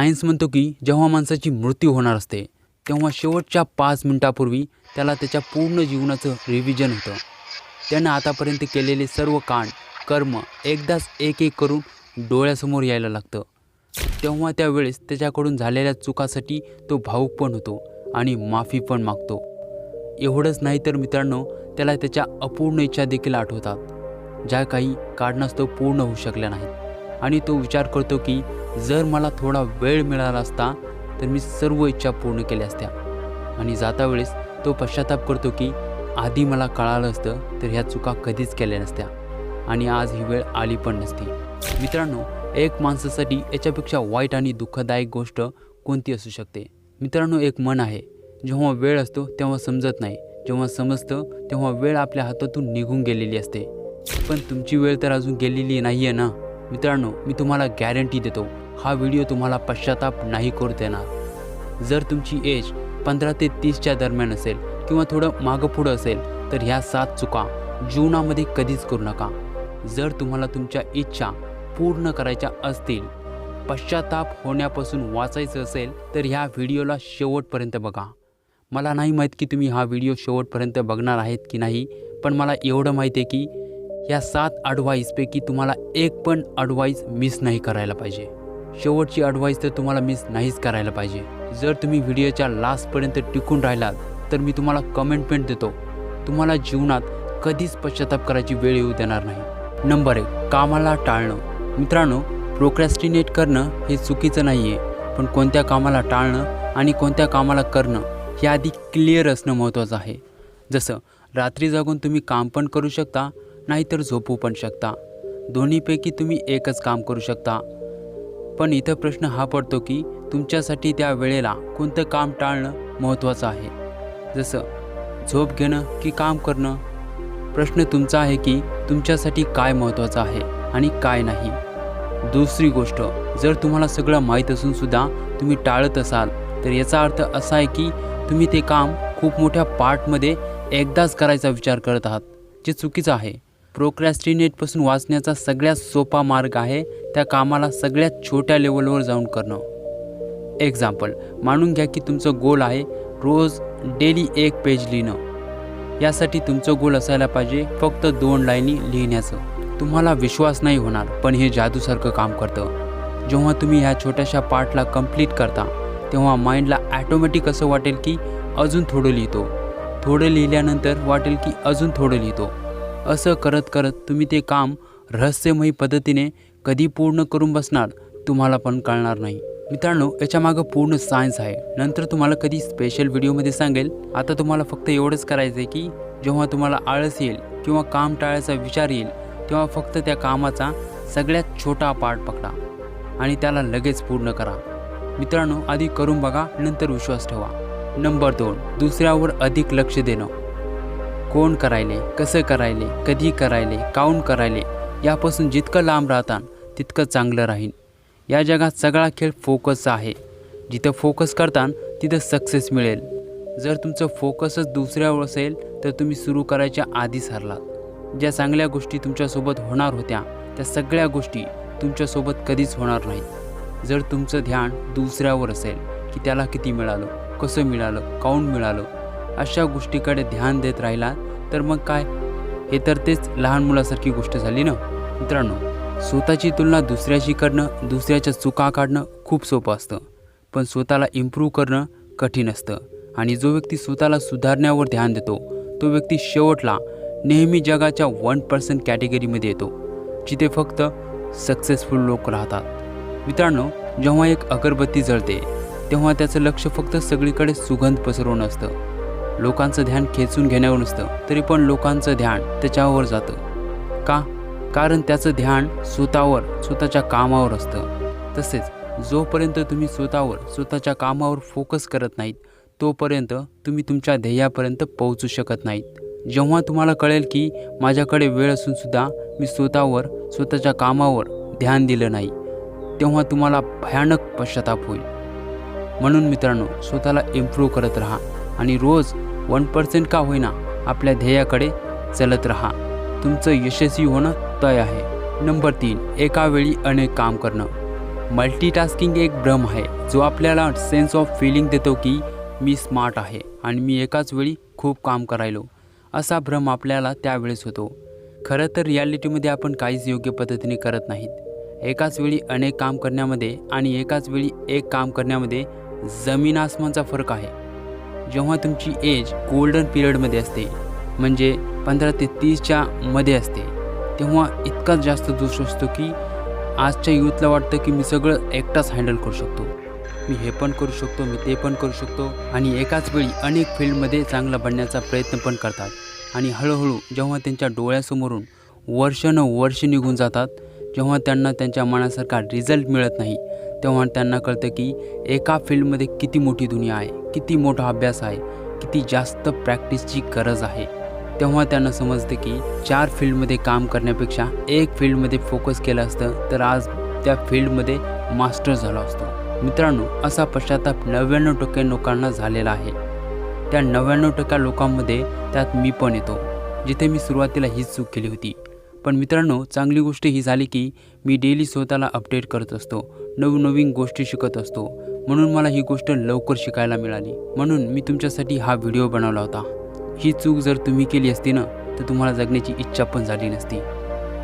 Science म्हणतो की जेव्हा माणसाची मृत्यू होणार असते तेव्हा शेवटच्या पाच मिनिटापूर्वी त्याला त्याच्या पूर्ण जीवनाचं रिव्हिजन होतं. त्यानं आतापर्यंत केलेले सर्व कांड कर्म एकदाच एक एक करून डोळ्यासमोर यायला लागतं. तेव्हा त्यावेळेस त्याच्याकडून झालेल्या चुकासाठी तो भाऊक पण होतो आणि माफी पण मागतो. एवढंच नाही तर मित्रांनो त्याला त्याच्या अपूर्ण इच्छा देखील आठवतात. ज्या काही कारणास्तव पूर्ण होऊ शकल्या नाहीत. आणि तो विचार करतो की जर मला थोडा वेळ मिळाला असता तर मी सर्व इच्छा पूर्ण केल्या असत्या. आणि जाता वेळेस तो पश्चाताप करतो की आधी मला कळालं असतं तर ह्या चुका कधीच केल्या नसत्या. आणि आज ही वेळ आली पण नसती. मित्रांनो एक माणसासाठी याच्यापेक्षा वाईट आणि दुःखदायक गोष्ट कोणती असू शकते? मित्रांनो एक मन आहे. जेव्हा वेळ असतो तेव्हा समजत नाही. जेव्हा समजतं तेव्हा वेळ आपल्या हातातून निघून गेलेली असते. पण तुमची वेळ तर अजून गेलेली नाही आहे ना? मित्रांनो मी तुम्हाला गॅरंटी देतो हा व्हिडिओ तुम्हाला पश्चाताप नाही करू देणार. जर तुमची एज पंधरा ते तीसच्या दरम्यान असेल किंवा थोडं मागं पुढं असेल तर ह्या सात चुका जीवनामध्ये कधीच करू नका. जर तुम्हाला तुमच्या इच्छा पूर्ण करायच्या असतील पश्चाताप होण्यापासून वाचायचं असेल तर ह्या व्हिडिओला शेवटपर्यंत बघा. मला नाही माहीत की तुम्ही हा व्हिडिओ शेवटपर्यंत बघणार आहेत की नाही पण मला एवढं माहीत आहे की या सात अडवाईसपैकी तुम्हाला एक पण अडवाईस मिस नाही करायला पाहिजे. शेवटची अडवाईस तर तुम्हाला मिस नाहीच करायला पाहिजे. जर तुम्ही व्हिडिओच्या लास्टपर्यंत टिकून राहिलात तर मी तुम्हाला कमेंटमेंट देतो. तुम्हाला जीवनात कधीच पश्चाताप करायची वेळ येऊ देणार नाही. नंबर एक कामाला टाळणं. मित्रांनो प्रोक्रॅस्टिनेट करणं हे चुकीचं नाही आहे पण कोणत्या कामाला टाळणं आणि कोणत्या कामाला करणं हे आधी क्लिअर असणं महत्त्वाचं आहे. जसं रात्री जागून तुम्ही काम पण करू शकता नाहीतर झोपू पण शकता. दोन्हीपैकी तुम्ही एकच काम करू शकता. पण इथं प्रश्न हा पडतो की तुमच्यासाठी त्या वेळेला कोणतं काम टाळणं महत्त्वाचं आहे? जसं झोप घेणं की काम करणं? प्रश्न तुमचा आहे की तुमच्यासाठी काय महत्त्वाचं आहे आणि काय नाही? दुसरी गोष्ट जर तुम्हाला सगळं माहीत असूनसुद्धा तुम्ही टाळत असाल तर याचा अर्थ असा आहे की तुम्ही ते काम खूप मोठ्या पार्टमध्ये एकदाच करायचा विचार करत आहात जे चुकीचं आहे. प्रोक्रॅस्टिनेटपासून वाचण्याचा सगळ्यात सोपा मार्ग आहे त्या कामाला सगळ्यात छोट्या लेवलवर जाऊन करणं. एक्झाम्पल मानून घ्या की तुमचं गोल आहे रोज डेली एक पेज लिहिणं. यासाठी तुमचं गोल असायला पाहिजे फक्त दोन लाईनी लिहिण्याचं. तुम्हाला विश्वास नाही होणार पण हे जादूसारखं काम करतं. जेव्हा तुम्ही ह्या छोट्याशा पार्टला कंप्लीट करता तेव्हा माइंडला ॲटोमॅटिक असं वाटेल की अजून थोडं लिहितो. थोडं लिहिल्यानंतर वाटेल की अजून थोडं लिहितो. असं करत करत तुम्ही ते काम रहस्यमयी पद्धतीने कधी पूर्ण करून बसणार तुम्हाला पण कळणार नाही. मित्रांनो याच्यामागं पूर्ण सायन्स आहे. नंतर तुम्हाला कधी स्पेशल व्हिडिओमध्ये सांगेल. आता तुम्हाला फक्त एवढंच करायचं आहे की जेव्हा तुम्हाला आळस येईल किंवा काम टाळायचा विचार येईल तेव्हा फक्त त्या कामाचा सगळ्यात छोटा पार्ट पकडा आणि त्याला लगेच पूर्ण करा. मित्रांनो आधी करून बघा नंतर विश्वास ठेवा. नंबर दोन दुसऱ्यावर अधिक लक्ष देणं. कोण करायले कसं करायले कधी करायले काऊन करायले यापासून जितकं लांब राहतान तितकं चांगलं राहीन. या जगात सगळा खेळ फोकसचा आहे. जिथं फोकस करतान तिथं सक्सेस मिळेल. जर तुमचं फोकसच दुसऱ्यावर असेल तर तुम्ही सुरू करायच्या आधीच हरलात. ज्या चांगल्या गोष्टी तुमच्यासोबत होणार होत्या त्या सगळ्या गोष्टी तुमच्यासोबत कधीच होणार नाहीत. जर तुमचं ध्यान दुसऱ्यावर असेल की त्याला किती मिळालं कसं मिळालं काऊन मिळालं अशा गोष्टीकडे ध्यान देत राहिला तर मग काय? हे तर तेच लहान मुलासारखी गोष्ट झाली ना? मित्रांनो स्वतःची तुलना दुसऱ्याशी करणं दुसऱ्याच्या चुका काढणं खूप सोपं असतं. पण स्वतःला इम्प्रूव्ह करणं कठीण असतं. आणि जो व्यक्ती स्वतःला सुधारण्यावर ध्यान देतो तो व्यक्ती शेवटला नेहमी जगाच्या वन पर्सेंट कॅटेगरीमध्ये येतो जिथे फक्त सक्सेसफुल लोक राहतात. मित्रांनो जेव्हा एक अगरबत्ती जळते तेव्हा त्याचं लक्ष फक्त सगळीकडे सुगंध पसरवणं असतं. लोकांचं ध्यान खेचून घेण्यावर नसतं तरी पण लोकांचं ध्यान त्याच्यावर जातं. का? कारण त्याचं ध्यान स्वतःवर स्वतःच्या कामावर असतं. तसेच जोपर्यंत तुम्ही स्वतःवर स्वतःच्या कामावर फोकस करत नाहीत तोपर्यंत तुम्ही तुमच्या ध्येयापर्यंत पोहोचू शकत नाहीत. जेव्हा तुम्हाला कळेल की माझ्याकडे वेळ असूनसुद्धा मी स्वतःवर स्वतःच्या कामावर ध्यान दिलं नाही तेव्हा तुम्हाला भयानक पश्चाताप होईल. म्हणून मित्रांनो स्वतःला इम्प्रूव्ह करत राहा आणि रोज वन पर्सेंट का होईना आपल्या ध्येयाकडे चलत राहा. तुमचं यशस्वी होणं तय आहे. नंबर तीन एका वेळी अनेक काम करणं. मल्टीटास्किंग एक भ्रम आहे जो आपल्याला सेन्स ऑफ फिलिंग देतो की मी स्मार्ट आहे आणि मी एकाच वेळी खूप काम करायलो. असा भ्रम आपल्याला त्यावेळेस होतो. खरं तर रियालिटीमध्ये आपण काहीच योग्य पद्धतीने करत नाहीत. एकाच वेळी अनेक काम करण्यामध्ये आणि एकाच वेळी एक काम करण्यामध्ये जमीन आसमानचा फरक आहे. जेव्हा तुमची एज गोल्डन पिरियडमध्ये असते म्हणजे पंधरा ते तीसच्या मध्ये असते तेव्हा इतकाच जास्त जोश असतो की आजच्या यूथला वाटतं की मी सगळं एकटाच हँडल करू शकतो. मी हे पण करू शकतो मी ते पण करू शकतो आणि एकाच वेळी अनेक फील्डमध्ये चांगला बनण्याचा प्रयत्न पण करतात. आणि हळूहळू जेव्हा त्यांच्या डोळ्यासमोरून वर्ष न वर्ष निघून जातात जेव्हा त्यांना त्यांच्या मनासारखा रिझल्ट मिळत नाही तेव्हा त्यांना कळतं की एका फील्डमध्ये किती मोठी दुनिया आहे. किती मोठा अभ्यास आहे किती जास्त प्रॅक्टिसची गरज आहे. तेव्हा त्यांना समजतं की चार फील्डमध्ये काम करण्यापेक्षा एक फील्डमध्ये फोकस केलं असतं तर आज त्या फील्डमध्ये मास्टर झाला असतो. मित्रांनो असा पश्चाताप नव्याण्णव टक्के लोकांना झालेला आहे. त्या नव्याण्णव टक्क्या लोकांमध्ये त्यात मी पण येतो जिथे मी सुरुवातीला हीच चूक केली होती. पण मित्रांनो चांगली गोष्ट ही झाली की मी डेली स्वतःला अपडेट करत असतो नवनवीन गोष्टी शिकत असतो. म्हणून मला ही गोष्ट लवकर शिकायला मिळाली. म्हणून मी तुमच्यासाठी हा व्हिडिओ बनवला होता. ही चूक जर तुम्ही केली असती ना तर तुम्हाला जगण्याची इच्छा पण झाली नसती.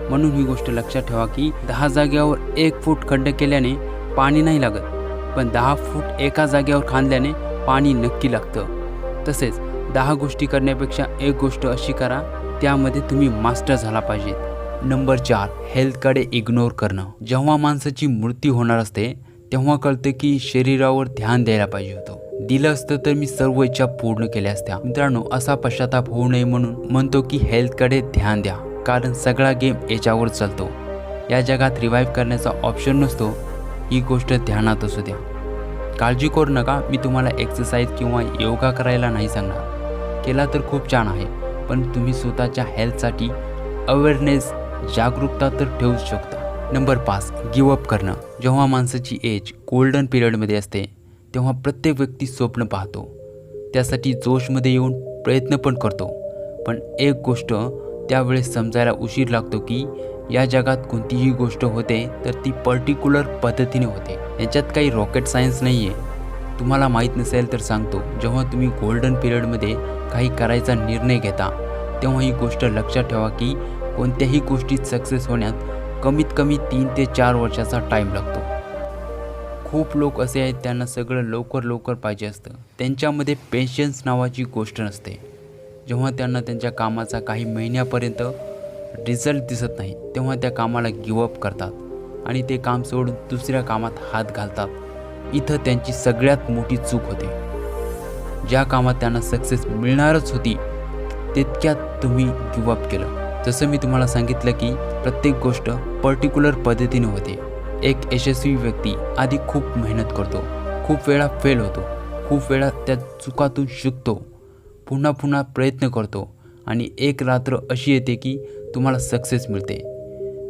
म्हणून ही गोष्ट लक्षात ठेवा की दहा जागेवर एक फूट खड्ड केल्याने पाणी नाही लागत पण दहा फूट एका जागेवर खांदल्याने पाणी नक्की लागतं. तसेच दहा गोष्टी करण्यापेक्षा एक गोष्ट अशी करा त्यामध्ये तुम्ही मास्टर झाला पाहिजेत. नंबर चार हेल्थकडे इग्नोर करणं. जेव्हा माणसाची मृत्यू होणार असते तेव्हा कळतं की शरीरावर ध्यान द्यायला पाहिजे होतं. दिलं असतं तर मी सर्व इच्छा पूर्ण केल्या असत्या. मित्रांनो असा पश्चाताप होऊ नये म्हणून म्हणतो की हेल्थकडे ध्यान द्या. कारण सगळा गेम याच्यावर चालतो. या जगात रिवाईव्ह करण्याचा ऑप्शन नसतो. ही गोष्ट ध्यानात असू द्या. काळजी करू नका. मी तुम्हाला एक्सरसाइज किंवा योगा करायला नाही सांगणार. केला तर खूप छान आहे. पण तुम्ही स्वतःच्या हेल्थसाठी अवेअरनेस जागरूकता तर ठेवूच शकता. नंबर पाच गिवअप करणं. जेव्हा माणसाची एज गोल्डन पिरियडमध्ये असते तेव्हा प्रत्येक व्यक्ती स्वप्न पाहतो. त्यासाठी जोशमध्ये येऊन प्रयत्न पण करतो. पण एक गोष्ट त्यावेळेस समजायला उशीर लागतो की या जगात कोणतीही गोष्ट होते तर ती पर्टिक्युलर पद्धतीने होते. याच्यात काही रॉकेट सायन्स नाही आहे तुम्हाला माहीत नसेल तर सांगतो जेव्हा तुम्ही गोल्डन पिरियडमध्ये काही करायचा निर्णय घेता तेव्हा ही गोष्ट लक्षात ठेवा की कोणत्याही गोष्टीत सक्सेस होण्यात कमीत कमी तीन ते चार वर्षाचा टाईम लागतो. खूप लोक असे आहेत त्यांना सगळं लवकर लवकर पाहिजे असतं. त्यांच्यामध्ये पेन्शन्स नावाची गोष्ट नसते. जेव्हा त्यांना त्यांच्या कामाचा काही महिन्यापर्यंत रिझल्ट दिसत नाही तेव्हा त्या कामाला गिवअप करतात आणि ते काम सोडून दुसऱ्या कामात हात घालतात. इथं त्यांची सगळ्यात मोठी चूक होते. ज्या कामात त्यांना सक्सेस मिळणारच होती तितक्यात तुम्ही गिवअप केलं. जसं मी तुम्हाला सांगितलं की प्रत्येक गोष्ट पर्टिक्युलर पद्धतीने होते. एक यशस्वी व्यक्ती आधी खूप मेहनत करतो खूप वेळा फेल होतो खूप वेळा त्या चुकातून शिकतो पुन्हा पुन्हा प्रयत्न करतो आणि एक रात्र अशी येते की तुम्हाला सक्सेस मिळते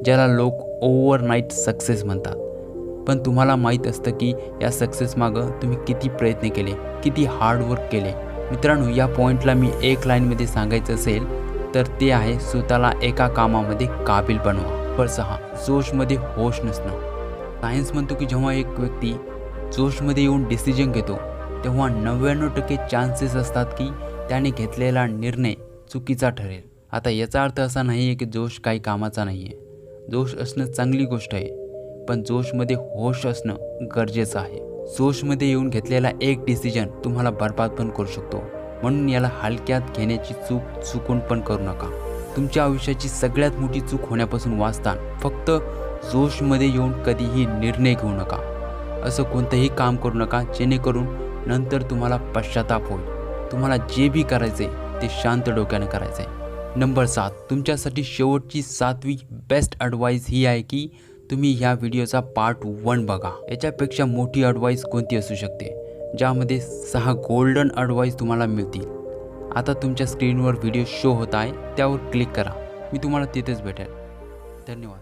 ज्याला लोक ओव्हरनाईट सक्सेस म्हणतात. पण तुम्हाला माहीत असतं की या सक्सेस मागं तुम्ही किती प्रयत्न केले किती हार्डवर्क केले. मित्रांनो या पॉईंटला मी एक लाईनमध्ये सांगायचं असेल तर ते आहे स्वतःला एका कामामध्ये काबिल बनवा. पण सहा जोशमध्ये होश नसणं. सायन्स म्हणतो की जेव्हा एक व्यक्ती जोशमध्ये येऊन डिसिजन घेतो तेव्हा नव्याण्णव टक्के चान्सेस असतात की त्याने घेतलेला निर्णय चुकीचा ठरेल. आता याचा अर्थ असा नाही आहे की जोश काही कामाचा नाही आहे जोश असणं चांगली गोष्ट आहे पण जोशमध्ये होश असणं गरजेचं आहे. जोशमध्ये येऊन घेतलेला एक डिसिजन तुम्हाला बर्बाद पण करू शकतो. म्हणून याला हलक्यात घेण्याची चूक चुकून पण करू नका. तुमच्या आयुष्याची सगळ्यात मोठी चूक होण्यापासून वाचता फक्त जोशमध्ये येऊन कधीही निर्णय घेऊ नका. असं कोणतंही काम करू नका जेणेकरून नंतर तुम्हाला पश्चाताप होईल. तुम्हाला जे बी करायचे ते शांत डोक्यानं करायचं आहे नंबर सात तुमच्यासाठी शेवटची सातवी बेस्ट ॲडवाईस ही आहे की तुम्ही ह्या व्हिडिओचा पार्ट वन बघा. याच्यापेक्षा मोठी ॲडवाईस कोणती असू शकते? ज्यामध्ये सहा गोल्डन अडवाईस तुम्हाला मिळतील. आता तुमच्या स्क्रीनवर व्हिडिओ शो होत आहे त्यावर क्लिक करा. मी तुम्हाला तिथेच भेटेल. धन्यवाद.